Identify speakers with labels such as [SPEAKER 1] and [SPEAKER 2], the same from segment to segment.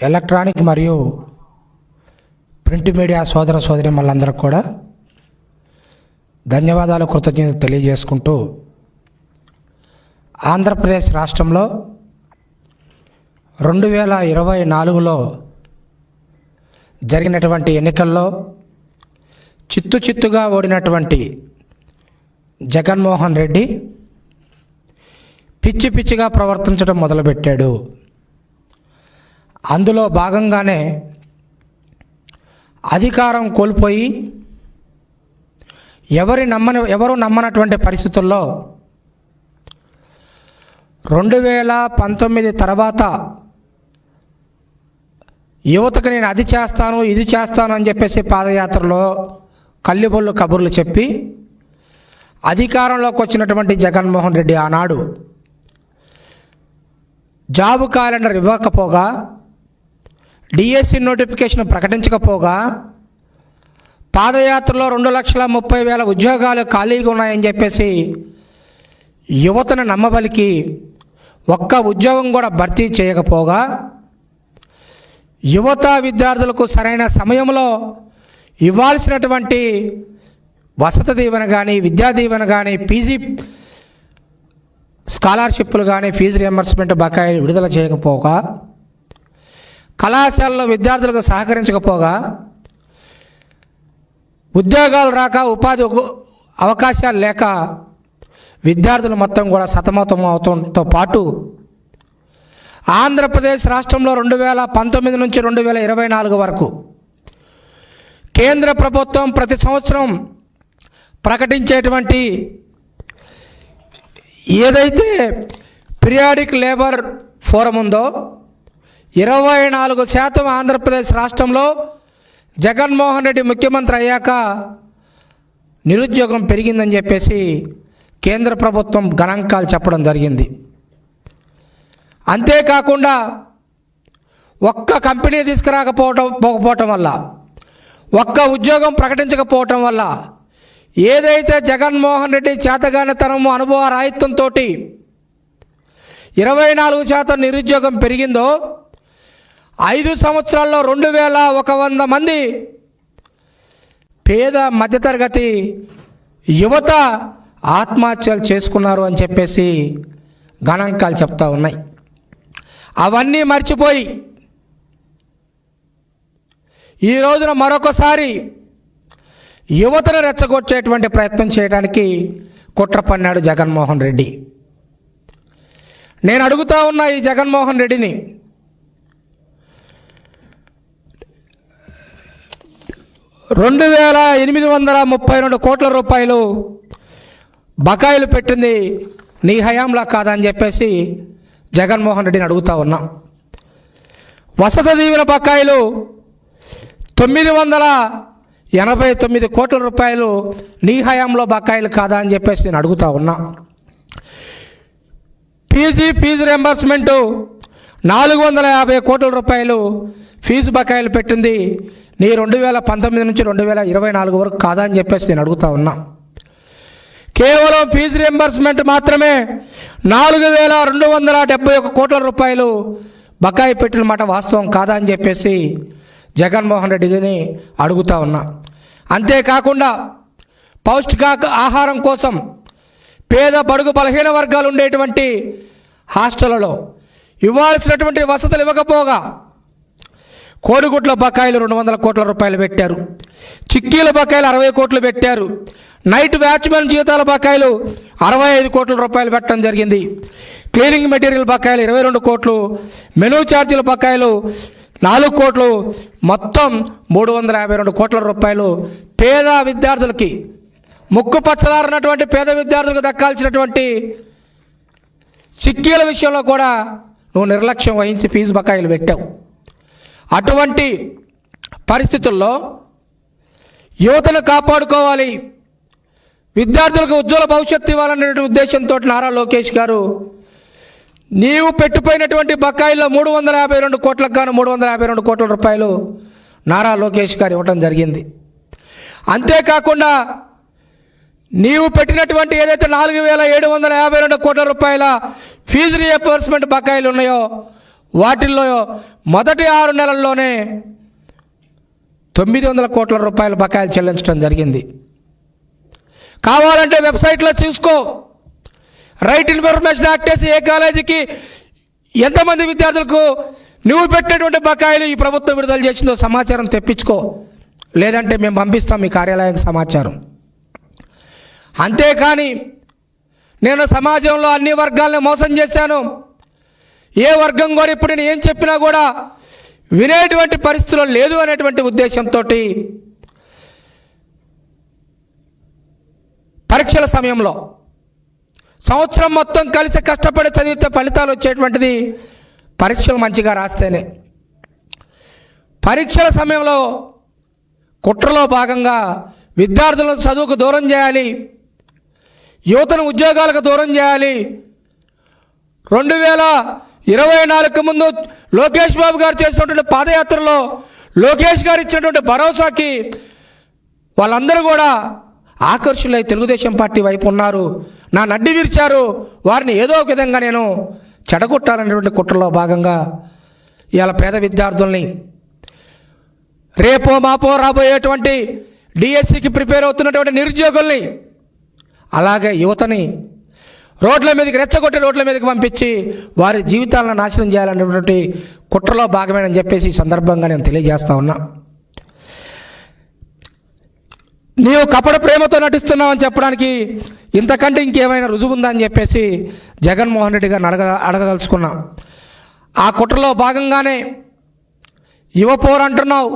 [SPEAKER 1] Electronic మరియు print media సోదర సోదరి మళ్ళందరికి కూడా ధన్యవాదాలు కృతజ్ఞత తెలియజేసుకుంటూ ఆంధ్రప్రదేశ్ రాష్ట్రంలో రెండు వేల ఇరవై నాలుగులో జరిగినటువంటి ఎన్నికల్లో చిత్తు చిత్తుగా ఓడినటువంటి జగన్మోహన్ రెడ్డి పిచ్చి పిచ్చిగా ప్రవర్తించడం మొదలుపెట్టాడు. అందులో భాగంగానే అధికారం కోల్పోయి ఎవరి నమ్మని ఎవరు నమ్మనటువంటి పరిస్థితుల్లో రెండు వేల పంతొమ్మిది తర్వాత యువతకు నేను అది చేస్తాను ఇది చేస్తాను అని చెప్పేసి పాదయాత్రలో కల్లిబొల్లు కబుర్లు చెప్పి అధికారంలోకి వచ్చినటువంటి జగన్మోహన్ రెడ్డి ఆనాడు జాబ్ క్యాలెండర్ ఇవ్వకపోగా డిఎస్సి నోటిఫికేషన్ ప్రకటించకపోగా పాదయాత్రలో రెండు లక్షల ముప్పై వేల ఉద్యోగాలు ఖాళీగా ఉన్నాయని చెప్పేసి యువతను నమ్మబలికి ఒక్క ఉద్యోగం కూడా భర్తీ చేయకపోగా యువత విద్యార్థులకు సరైన సమయంలో ఇవ్వాల్సినటువంటి వసతి దీవెన కానీ విద్యా దీవెన కానీ పీజీ స్కాలర్షిప్లు కానీ ఫీజు రియంబర్స్మెంట్ బకాయిలు విడుదల చేయకపోగా కళాశాలలో విద్యార్థులకు సహకరించకపోగా ఉద్యోగాలు రాక ఉపాధి ఉ- అవకాశాలు లేక విద్యార్థులు మొత్తం కూడా సతమతం అవుతుంతో పాటు ఆంధ్రప్రదేశ్ రాష్ట్రంలో రెండు వేల పంతొమ్మిది నుంచి రెండు వేల ఇరవై నాలుగు వరకు కేంద్ర ప్రభుత్వం ప్రతి సంవత్సరం ప్రకటించేటువంటి ఏదైతే పిరియాడిక్ లేబర్ ఫోరం ఉందో ఇరవై నాలుగు శాతం ఆంధ్రప్రదేశ్ రాష్ట్రంలో జగన్మోహన్ రెడ్డి ముఖ్యమంత్రి అయ్యాక నిరుద్యోగం పెరిగిందని చెప్పేసి కేంద్ర ప్రభుత్వం గణాంకాలు చెప్పడం జరిగింది. అంతేకాకుండా ఒక్క కంపెనీ తీసుకురాకపోవటం పోకపోవటం వల్ల ఒక్క ఉద్యోగం ప్రకటించకపోవటం వల్ల ఏదైతే జగన్మోహన్ రెడ్డి చేతగానితనము అనుభవ రాహిత్యంతో ఇరవై నాలుగు శాతం నిరుద్యోగం పెరిగిందో ఐదు సంవత్సరాల్లో రెండు వేల ఒక వంద మంది పేద మధ్యతరగతి యువత ఆత్మహత్యలు చేసుకున్నారు అని చెప్పేసి గణాంకాలు చెప్తా ఉన్నాయి. అవన్నీ మర్చిపోయి ఈ రోజున మరొకసారి యువతను రెచ్చగొట్టేటువంటి ప్రయత్నం చేయడానికి కుట్ర పన్నాడు జగన్మోహన్ రెడ్డి. నేను అడుగుతా ఉన్నా ఈ జగన్మోహన్ రెడ్డిని రెండు వేల ఎనిమిది వందల ముప్పై రెండు కోట్ల రూపాయలు బకాయిలు పెట్టింది నీ హయాంలా కాదా అని చెప్పేసి జగన్మోహన్ రెడ్డిని అడుగుతా ఉన్నా. వసత దీవెన బకాయిలు తొమ్మిది వందల ఎనభై తొమ్మిది కోట్ల రూపాయలు నీ హయాంలో బకాయిలు కాదా అని చెప్పేసి నేను అడుగుతా ఉన్నా. పీజీ ఫీజు రియంబర్స్మెంటు నాలుగు వందల యాభై కోట్ల రూపాయలు ఫీజు బకాయిలు పెట్టింది నీ రెండు వేల పంతొమ్మిది నుంచి రెండు వేల ఇరవై నాలుగు వరకు కాదా అని చెప్పేసి నేను అడుగుతా ఉన్నా. కేవలం ఫీజు రియంబర్స్మెంట్ మాత్రమే నాలుగు వేల రెండు వందల డెబ్బై ఒక కోట్ల రూపాయలు బకాయి పెట్టిన మాట వాస్తవం కాదా అని చెప్పేసి జగన్మోహన్ రెడ్డిని అడుగుతా ఉన్నా. అంతేకాకుండా పౌష్టిక ఆహారం కోసం పేద బడుగు బలహీన వర్గాలు ఉండేటువంటి హాస్టళ్ళలో ఇవ్వాల్సినటువంటి వసతులు ఇవ్వకపోగా కోడిగుడ్ల బకాయిలు రెండు వందల కోట్ల రూపాయలు పెట్టారు. చిక్కీల బకాయిలు అరవై కోట్లు పెట్టారు. నైట్ బ్యాచ్మెన్ జీతాల బకాయిలు అరవై ఐదు కోట్ల రూపాయలు పెట్టడం జరిగింది. క్లీనింగ్ మెటీరియల్ బకాయిలు ఇరవై రెండు కోట్లు మెనూ ఛార్జీల బకాయిలు నాలుగు కోట్లు మొత్తం మూడు వందల యాభై రెండు కోట్ల రూపాయలు పేద విద్యార్థులకి ముక్కు పచ్చలారినటువంటి పేద విద్యార్థులకు దక్కాల్సినటువంటి చిక్కీల విషయంలో కూడా నువ్వు నిర్లక్ష్యం వహించి ఫీజు బకాయిలు పెట్టావు. అటువంటి పరిస్థితుల్లో యువతను కాపాడుకోవాలి. విద్యార్థులకు ఉజ్వల భవిష్యత్తు ఇవ్వాలనే ఉద్దేశంతో నారా లోకేష్ గారు నీవు పెట్టుపోయినటువంటి బకాయిల్లో మూడు వందల యాభై రెండు కోట్లకు గాను మూడు వందల యాభై రెండు కోట్ల రూపాయలు నారా లోకేష్ గారు ఇవ్వటం జరిగింది. అంతేకాకుండా నీవు పెట్టినటువంటి ఏదైతే నాలుగు వేల ఏడు వందల యాభై రెండు కోట్ల రూపాయల ఫీజు రియంబర్స్మెంట్ బకాయిలు ఉన్నాయో వాటిల్లో మొదటి ఆరు నెలల్లోనే తొమ్మిది వందల కోట్ల రూపాయల బకాయిలు చెల్లించడం జరిగింది. కావాలంటే వెబ్సైట్లో చూసుకో. రైట్ ఇన్ఫర్మేషన్ యాక్ట్ వేసి ఏ కాలేజీకి ఎంతమంది విద్యార్థులకు నువ్వు పెట్టినటువంటి బకాయిలు ఈ ప్రభుత్వం విడుదల చేసిందో సమాచారం తెప్పించుకో. లేదంటే మేము పంపిస్తాం మీ కార్యాలయానికి సమాచారం. అంతేకాని నేను సమాజంలో అన్ని వర్గాలను మోసం చేశాను. ఏ వర్గం కూడా ఇప్పుడు నేను ఏం చెప్పినా కూడా వినేటువంటి పరిస్థితుల్లో లేదు అనేటువంటి ఉద్దేశంతో పరీక్షల సమయంలో సంవత్సరం మొత్తం కలిసి కష్టపడి చదివితే ఫలితాలు వచ్చేటువంటిది పరీక్షలు మంచిగా రాస్తేనే. పరీక్షల సమయంలో కుట్రలో భాగంగా విద్యార్థులను చదువుకు దూరం చేయాలి యువతను ఉద్యోగాలకు దూరం చేయాలి. రెండు వేల ఇరవై నాలుగు ముందు లోకేష్ బాబు గారు చేసినటువంటి పాదయాత్రలో లోకేష్ గారు ఇచ్చినటువంటి భరోసాకి వాళ్ళందరూ కూడా ఆకర్షులై తెలుగుదేశం పార్టీ వైపు ఉన్నారు. నా నడ్డి విరిచారు. వారిని ఏదో ఒక విధంగా నేను చెడగొట్టాలనేటువంటి కుట్రలో భాగంగా ఇవాళ పేద విద్యార్థుల్ని రేపో మాపో రాబోయేటువంటి డిఎస్సికి ప్రిపేర్ అవుతున్నటువంటి నిరుద్యోగుల్ని అలాగే యువతని రోడ్ల మీదకి రెచ్చగొట్టి రోడ్ల మీదకి పంపించి వారి జీవితాలను నాశనం చేయాలనేటువంటి కుట్రలో భాగమేనని చెప్పేసి ఈ సందర్భంగా నేను తెలియజేస్తా ఉన్నా. నీవు కపట ప్రేమతో నటిస్తున్నావని చెప్పడానికి ఇంతకంటే ఇంకేమైనా రుజువు ఉందా అని చెప్పేసి జగన్మోహన్ రెడ్డి గారిని అడగ అడగదలుచుకున్నా. ఆ కుట్రలో భాగంగానే యువ పోర్ అంటున్నావు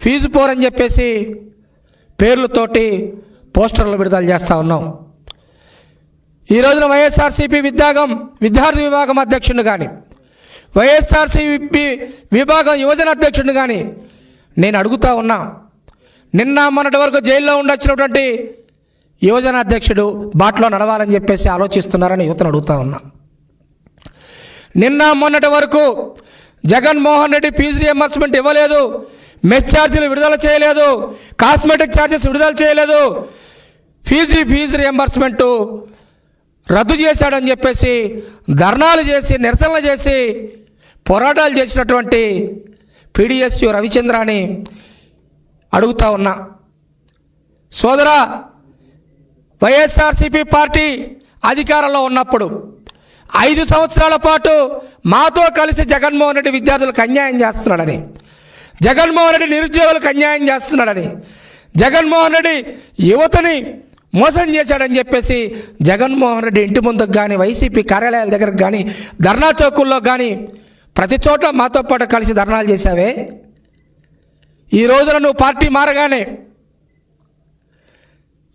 [SPEAKER 1] ఫీజు పోర్ అని చెప్పేసి పేర్లతోటి పోస్టర్లు విడుదల చేస్తూ ఉన్నావు. ఈ రోజున వైఎస్ఆర్సీపీ విద్యాగం విద్యార్థి విభాగం అధ్యక్షుడిని కానీ వైఎస్ఆర్సీపీ విభాగం యువజన అధ్యక్షుడిని కానీ నేను అడుగుతా ఉన్నా. నిన్న మొన్నటి వరకు జైల్లో ఉండొచ్చినటువంటి యువజన అధ్యక్షుడు బాట్లో నడవాలని చెప్పేసి ఆలోచిస్తున్నారని యువతను అడుగుతా ఉన్నా. నిన్న మొన్నటి వరకు జగన్మోహన్ రెడ్డి ఫీజు రియంబర్స్మెంట్ ఇవ్వలేదు మెస్ ఛార్జీలు విడుదల చేయలేదు కాస్మెటిక్ ఛార్జెస్ విడుదల చేయలేదు. ఫీజు ఫీజు రియంబర్స్మెంటు రద్దు చేశాడని చెప్పేసి ధర్నాలు చేసి నిరసనలు చేసి పోరాటాలు చేసినటువంటి పీడిఎస్యు రవిచంద్రాని అడుగుతా ఉన్నా. సోదరా వైఎస్ఆర్సీపీ పార్టీ అధికారంలో ఉన్నప్పుడు ఐదు సంవత్సరాల పాటు మాతో కలిసి జగన్మోహన్ రెడ్డి విద్యార్థులకు అన్యాయం చేస్తున్నాడని జగన్మోహన్ రెడ్డి నిరుద్యోగులకు అన్యాయం చేస్తున్నాడని జగన్మోహన్ రెడ్డి యువతని మోసం చేశాడని చెప్పేసి జగన్మోహన్ రెడ్డి ఇంటి ముందుకు కానీ వైసీపీ కార్యాలయాల దగ్గరకు కానీ ధర్నా చౌకుల్లో కానీ ప్రతి చోట మాతో పాటు కలిసి ధర్నాలు చేశావే? ఈ రోజున నువ్వు పార్టీ మారగానే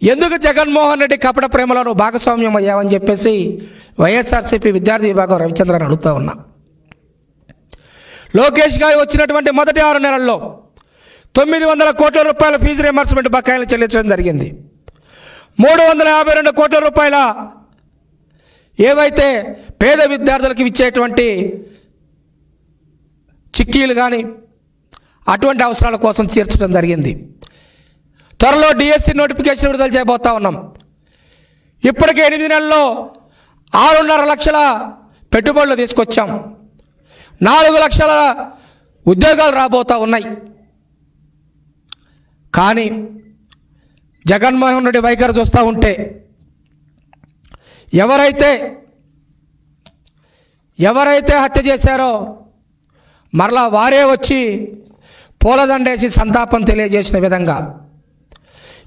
[SPEAKER 1] ఎందుకు జగన్మోహన్ రెడ్డి కపట ప్రేమలో నువ్వు భాగస్వామ్యం అయ్యావని చెప్పేసి వైఎస్ఆర్సీపీ విద్యార్థి విభాగం రవిచంద్రని అడుగుతా ఉన్నా. లోకేష్ గారు వచ్చినటువంటి మొదటి ఆరు నెలల్లో తొమ్మిది వందల కోట్ల రూపాయల ఫీజు రియంబర్స్మెంట్ బకాయిలు చెల్లించడం జరిగింది. మూడు వందల యాభై రెండు కోట్ల రూపాయల ఏవైతే పేద విద్యార్థులకు ఇచ్చేటువంటి చిక్కీలు కానీ అటువంటి అవసరాల కోసం చేర్చడం జరిగింది. త్వరలో డిఎస్సి నోటిఫికేషన్ విడుదల చేయబోతా ఉన్నాం. ఇప్పటికే ఎనిమిది నెలల్లో ఆరున్నర లక్షల పెట్టుబడులు తీసుకొచ్చాం. నాలుగు లక్షల ఉద్యోగాలు రాబోతా ఉన్నాయి. కానీ జగన్మోహన్ రెడ్డి వైఖరి చూస్తూ ఉంటే ఎవరైతే ఎవరైతే హత్య చేశారో మరలా వారే వచ్చి పూలదండేసి సంతాపం తెలియజేసిన విధంగా.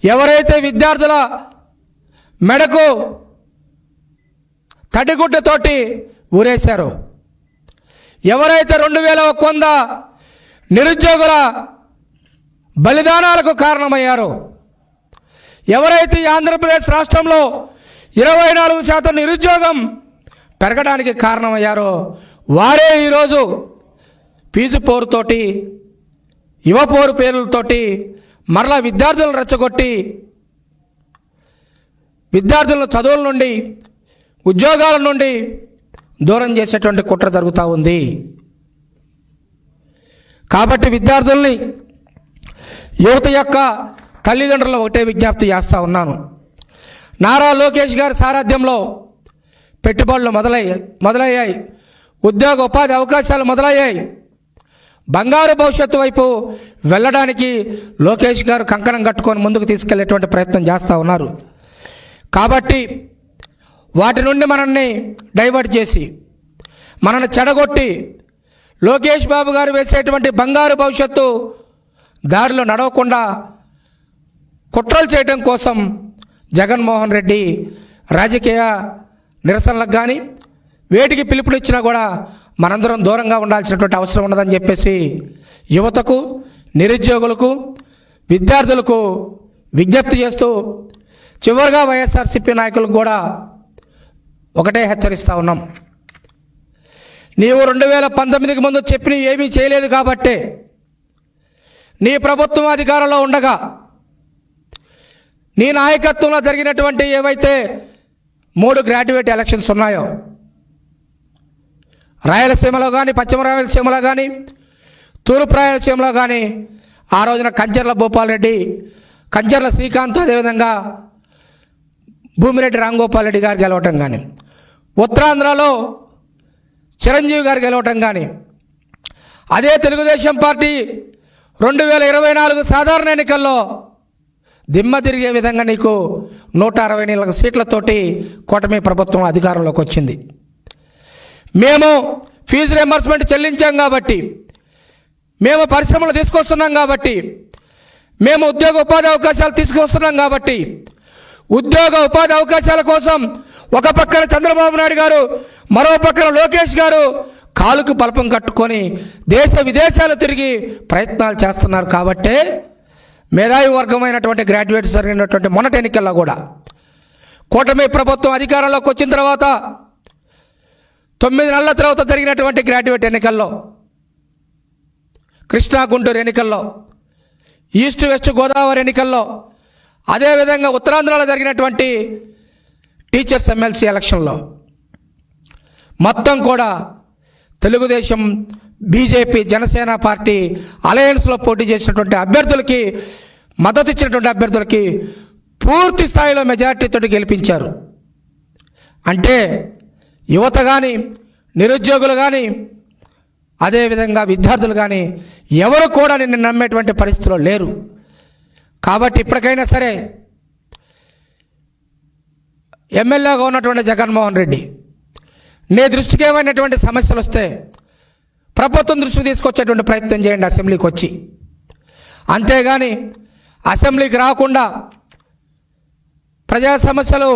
[SPEAKER 1] ఎవరైతే విద్యార్థుల మెడకు తడిగుడ్డతోటి ఊరేశారో ఎవరైతే రెండు వేల ఒక వంద నిరుద్యోగుల బలిదానాలకు కారణమయ్యారో ఎవరైతే ఆంధ్రప్రదేశ్ రాష్ట్రంలో ఇరవై నాలుగు శాతం నిరుద్యోగం పెరగడానికి కారణమయ్యారో వారే ఈరోజు ఫీజు పోరుతోటి యువ పోరు పేర్లతోటి మరలా విద్యార్థులను రెచ్చగొట్టి విద్యార్థులను చదువుల నుండి ఉద్యోగాల నుండి దూరం చేసేటువంటి కుట్ర జరుగుతూ ఉంది. కాబట్టి విద్యార్థుల్ని యువత యొక్క తల్లిదండ్రులు ఒకటే విజ్ఞప్తి చేస్తూ ఉన్నాను. నారా లోకేష్ గారి సారథ్యంలో పెట్టుబడులు మొదలయ్యాయి మొదలయ్యాయి. ఉద్యోగ ఉపాధి అవకాశాలు మొదలయ్యాయి. బంగారు భవిష్యత్తు వైపు వెళ్ళడానికి లోకేష్ గారు కంకణం కట్టుకొని ముందుకు తీసుకెళ్ళేటువంటి ప్రయత్నం చేస్తూ ఉన్నారు. కాబట్టి వాటి నుండి మనల్ని డైవర్ట్ చేసి మనల్ని చెడగొట్టి లోకేష్ బాబు గారు వేసేటువంటి బంగారు భవిష్యత్తు దారిలో నడవకుండా కుట్రలు చేయడం కోసం జగన్మోహన్ రెడ్డి రాజకీయ నిరసనలకు కానీ వేటికి పిలుపునిచ్చినా కూడా మనందరం దూరంగా ఉండాల్సినటువంటి అవసరం ఉన్నదని చెప్పేసి యువతకు నిరుద్యోగులకు విద్యార్థులకు విజ్ఞప్తి చేస్తూ చివరిగా వైఎస్ఆర్సీపీ నాయకులకు కూడా ఒకటే హెచ్చరిస్తూ ఉన్నాం. నీవు రెండు వేల పంతొమ్మిదికి ముందు చెప్పినవి ఏమీ చేయలేదు కాబట్టే నీ ప్రభుత్వం అధికారంలో ఉండగా నీ నాయకత్వంలో జరిగినటువంటి ఏవైతే మూడు గ్రాడ్యుయేట్ ఎలక్షన్స్ ఉన్నాయో రాయలసీమలో కానీ పశ్చిమ రాయలసీమలో కానీ తూర్పు రాయలసీమలో కానీ ఆ రోజున కంచర్ల భూపాల్ రెడ్డి కంచర్ల శ్రీకాంత్ అదేవిధంగా భూమిరెడ్డి రాంగోపాల్ రెడ్డి గారు గెలవటం కానీ ఉత్తరాంధ్రలో చిరంజీవి గారు గెలవటం కానీ అదే తెలుగుదేశం పార్టీ రెండు వేల ఇరవై నాలుగు సాధారణ ఎన్నికల్లో దిమ్మ తిరిగే విధంగా నీకు నూట అరవై నాలుగు సీట్లతోటి కూటమి ప్రభుత్వం అధికారంలోకి వచ్చింది. మేము ఫీజు రియంబర్స్మెంట్ చెల్లించాం కాబట్టి మేము పరిశ్రమలు తీసుకొస్తున్నాం కాబట్టి మేము ఉద్యోగ ఉపాధి అవకాశాలు తీసుకొస్తున్నాం కాబట్టి ఉద్యోగ ఉపాధి అవకాశాల కోసం ఒక పక్కన చంద్రబాబు నాయుడు గారు మరో పక్కన లోకేష్ గారు కాలుకు బల్పం కట్టుకొని దేశ విదేశాలు తిరిగి ప్రయత్నాలు చేస్తున్నారు కాబట్టే మేధావి వర్గమైనటువంటి గ్రాడ్యుయేట్స్ జరిగినటువంటి మొన్నటి ఎన్నికల్లో కూడా కూటమి ప్రభుత్వం అధికారంలోకి వచ్చిన తర్వాత తొమ్మిది నెలల తర్వాత జరిగినటువంటి గ్రాడ్యుయేట్ ఎన్నికల్లో కృష్ణా గుంటూరు ఎన్నికల్లో ఈస్ట్ వెస్ట్ గోదావరి ఎన్నికల్లో అదేవిధంగా ఉత్తరాంధ్రలో జరిగినటువంటి టీచర్స్ ఎమ్మెల్సీ ఎలక్షన్లో. మొత్తం కూడా తెలుగుదేశం బీజేపీ జనసేన పార్టీ అలయన్స్లో పోటీ చేసినటువంటి అభ్యర్థులకి మద్దతు ఇచ్చినటువంటి అభ్యర్థులకి పూర్తి స్థాయిలో మెజారిటీతో గెలిపించారు. అంటే యువత కానీ నిరుద్యోగులు కానీ అదేవిధంగా విద్యార్థులు కానీ ఎవరు కూడా నిన్ను నమ్మేటువంటి పరిస్థితిలో లేరు. కాబట్టి ఇప్పటికైనా సరే ఎమ్మెల్యేగా ఉన్నటువంటి జగన్మోహన్ రెడ్డి నీ దృష్టికి ఏమైనటువంటి సమస్యలు వస్తే ప్రభుత్వం దృష్టికి తీసుకొచ్చేటువంటి ప్రయత్నం చేయండి అసెంబ్లీకి వచ్చి. అంతేగాని అసెంబ్లీకి రాకుండా ప్రజా సమస్యలు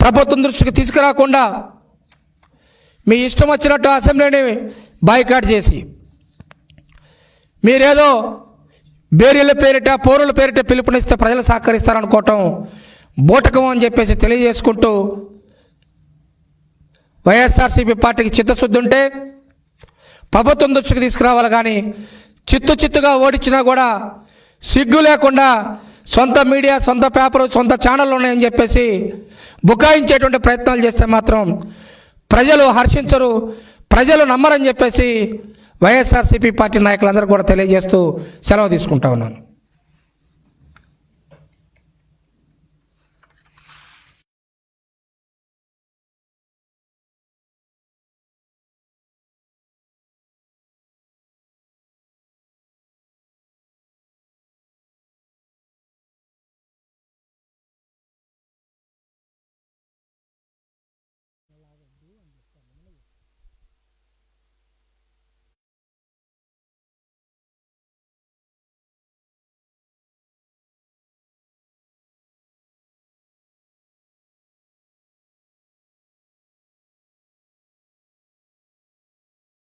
[SPEAKER 1] ప్రభుత్వం దృష్టికి తీసుకురాకుండా మీ ఇష్టం వచ్చినట్టు అసెంబ్లీని బాయ్కాట్ చేసి మీరేదో బేరీల పేరిట పౌరుల పేరిట పిలుపునిస్తే ప్రజలు సహకరిస్తారనుకోవటం బూటకం అని చెప్పేసి తెలియజేసుకుంటూ వైఎస్ఆర్సీపీ పార్టీకి చిత్తశుద్ధి ఉంటే ప్రభుత్వం దృష్టికి తీసుకురావాలి కానీ చిత్తు చిత్తుగా ఓడించినా కూడా సిగ్గు లేకుండా సొంత మీడియా సొంత పేపరు సొంత ఛానళ్ళు ఉన్నాయని చెప్పేసి బుకాయించేటువంటి ప్రయత్నాలు చేస్తే మాత్రం ప్రజలు హర్షించరు ప్రజలు నమ్మరని చెప్పేసి వైఎస్ఆర్సీపీ పార్టీ నాయకులందరూ కూడా తెలియజేస్తూ సెలవు తీసుకుంటా ఉన్నాను.